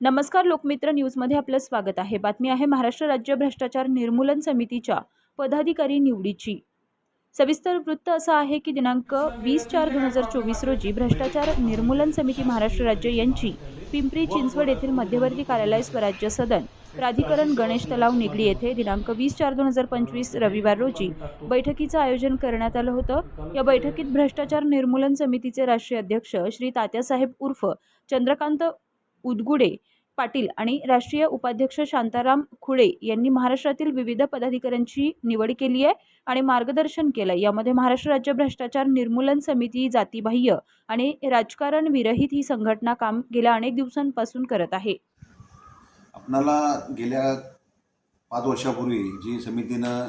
नमस्कार लोकमित्र न्यूजमध्ये आपलं स्वागत आहे. बातमी आहे महाराष्ट्र राज्य भ्रष्टाचार निर्मूलन समितीच्या पदाधिकारी निवडीची. सविस्तर वृत्त असं आहे की दिनांक वीस चार दोन हजार चोवीस रोजी भ्रष्टाचार निर्मूलन समिती महाराष्ट्र राज्य यांची पिंपरी चिंचवड येथील मध्यवर्ती कार्यालय स्वराज्य सदन प्राधिकरण गणेश तलाव निगडी येथे दिनांक वीस चार दोन हजार पंचवीस रविवार रोजी बैठकीचं आयोजन करण्यात आलं होतं. या बैठकीत भ्रष्टाचार निर्मूलन समितीचे राष्ट्रीय अध्यक्ष श्री तात्यासाहेब उर्फ चंद्रकांत उदगुडे पाटील आणि राष्ट्रीय उपाध्यक्ष शांताराम खुळे यांनी महाराष्ट्रातील विविध पदाधिकाऱ्यांची निवड केली आहे आणि मार्गदर्शन केलं यामध्ये महाराष्ट्र राज्य भ्रष्टाचार निर्मूलन समिती जातीबाह्य आणि राजकारण विरहित ही संघटना काम गेल्या अनेक दिवसांपासून करत आहे. आपणाला गेल्या पाच वर्षापूर्वी जी समितीनं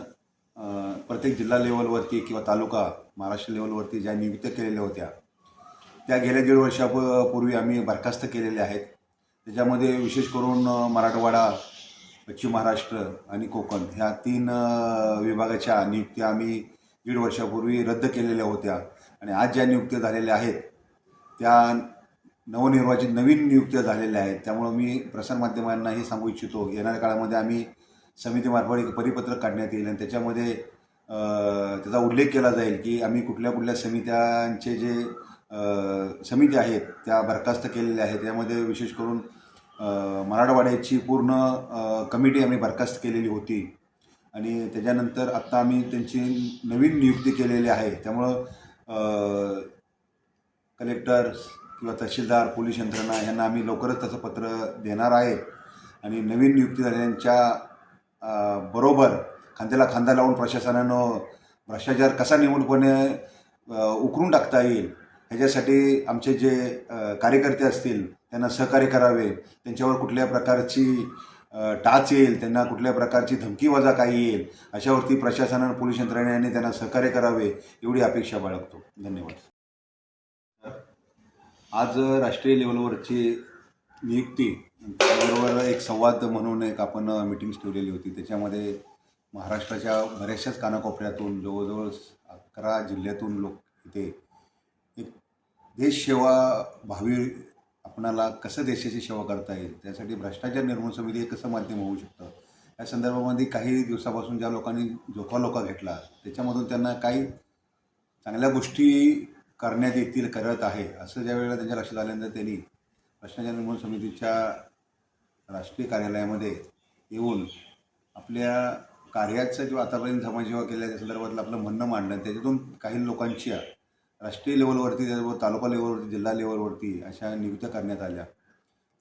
प्रत्येक जिल्हा लेवलवरती किंवा तालुका महाराष्ट्र लेवलवरती ज्या नियुक्त केलेल्या होत्या त्या गेल्या दीड वर्षापूर्वी आम्ही बरखास्त केलेल्या आहेत. त्याच्यामध्ये विशेष करून मराठवाडा पश्चिम महाराष्ट्र आणि कोकण ह्या तीन विभागाच्या नियुक्त्या आम्ही दीड वर्षापूर्वी रद्द केलेल्या होत्या. आणि आज ज्या नियुक्त्या झालेल्या आहेत त्या नवनिर्वाचित नवीन नियुक्त्या झालेल्या आहेत. त्यामुळं मी प्रसारमाध्यमांना हे सांगू इच्छितो येणाऱ्या काळामध्ये आम्ही समितीमार्फत एक परिपत्रक काढण्यात येईल आणि त्याच्यामध्ये त्याचा उल्लेख केला जाईल की आम्ही कुठल्या कुठल्या समित्यांचे जे समिती आहेत त्या बरखास्त केलेल्या आहेत. त्यामध्ये विशेष करून मराठवाड्याची पूर्ण कमिटी आम्ही बरखास्त केलेली होती. आणि त्याच्यानंतर आत्ता आम्ही त्यांची नवीन नियुक्ती केलेली आहे. त्यामुळं कलेक्टर किंवा तहसीलदार पोलीस यंत्रणा यांना आम्ही लवकरच त्याचं पत्र देणार आहे. आणि नवीन नियुक्ती झालेल्यांच्या बरोबर खांद्याला खांदा लावून प्रशासनानं भ्रष्टाचार कसा निमूटपणे उकरून टाकता येईल ह्याच्यासाठी आमचे जे कार्यकर्ते असतील त्यांना सहकार्य करावे त्यांच्यावर कुठल्या प्रकारची टाच येईल त्यांना कुठल्या प्रकारची धमकी वजा काही येईल अशावरती प्रशासनानं पोलीस यंत्रणेने त्यांना सहकार्य करावे एवढी अपेक्षा बाळगतो. धन्यवाद. आज राष्ट्रीय लेवलवरची नियुक्ती त्याबरोबर एक संवाद म्हणून एक आपण मिटिंग्स ठेवलेली होती त्याच्यामध्ये महाराष्ट्राच्या बऱ्याचशाच कानाकोपऱ्यातून जवळजवळ अकरा जिल्ह्यातून लोक इथे एक देशसेवा भावी आपणाला कसं देशाची सेवा करता येईल त्यासाठी भ्रष्टाचार निर्मूलन समिती हे कसं माध्यम होऊ शकतं? या संदर्भामध्ये काही दिवसापासून ज्या लोकांनी जोखालोका घेतला त्याच्यामधून त्यांना काही चांगल्या गोष्टी करण्यात येतील करत आहे असं ज्या वेळेला त्यांच्या लक्षात आल्यानंतर त्यांनी भ्रष्टाचार निर्मूलन समितीच्या राष्ट्रीय कार्यालयामध्ये येऊन आपल्या कार्याचं किंवा आतापर्यंत समाजसेवा केल्या त्या संदर्भातलं आपलं म्हणणं मांडलं त्याच्यातून काही लोकांची राष्ट्रीय लेवलवरती त्याचबरोबर तालुका लेवलवरती जिल्हा लेवलवरती अशा नियुक्त्या करण्यात आल्या.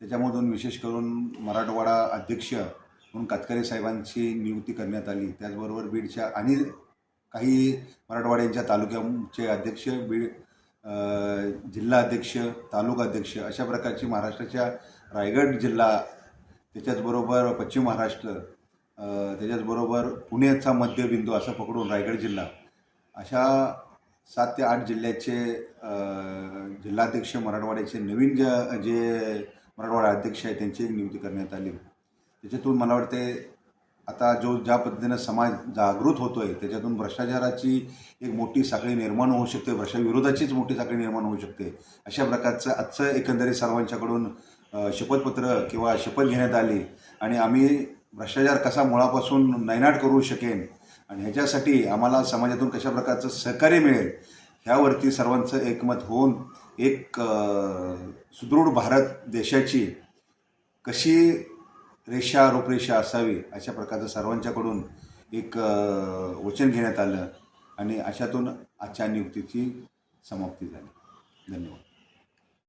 त्याच्यामधून विशेष करून मराठवाडा अध्यक्ष म्हणून कातकरे साहेबांची नियुक्ती करण्यात आली. त्याचबरोबर बीडच्या आणि काही मराठवाड्यांच्या तालुक्यांचे अध्यक्ष बीड जिल्हा अध्यक्ष तालुका अध्यक्ष अशा प्रकारची महाराष्ट्राच्या रायगड जिल्हा त्याच्याचबरोबर पश्चिम महाराष्ट्र त्याच्याचबरोबर पुण्याचा मध्यबिंदू असं पकडून रायगड जिल्हा अशा सात ते आठ जिल्ह्याचे जिल्हाध्यक्ष मराठवाड्याचे नवीन ज जे मराठवाडा अध्यक्ष आहेत त्यांची एक नियुक्ती करण्यात आली. त्याच्यातून मला वाटते आता जो ज्या पद्धतीनं समाज जागृत होतो आहे त्याच्यातून भ्रष्टाचाराची एक मोठी साखळी निर्माण होऊ शकते भ्रष्टाविरोधाचीच मोठी साखळी निर्माण होऊ शकते अशा प्रकारचं आजचं एकंदरीत सर्वांच्याकडून शपथपत्र किंवा शपथ घेण्यात आली. आणि आम्ही भ्रष्टाचार कसा मुळापासून नैनाट करू शकेन आणि ह्याच्यासाठी आम्हाला समाजातून कशा प्रकारचं सहकार्य मिळेल ह्यावरती सर्वांचं एकमत होऊन एक सुदृढ भारत देशाची कशी रेषा रूपरेषा असावी अशा प्रकारचं सर्वांच्याकडून एक वचन घेण्यात आलं आणि अशातून आजच्या नियुक्तीची समाप्ती झाली. धन्यवाद.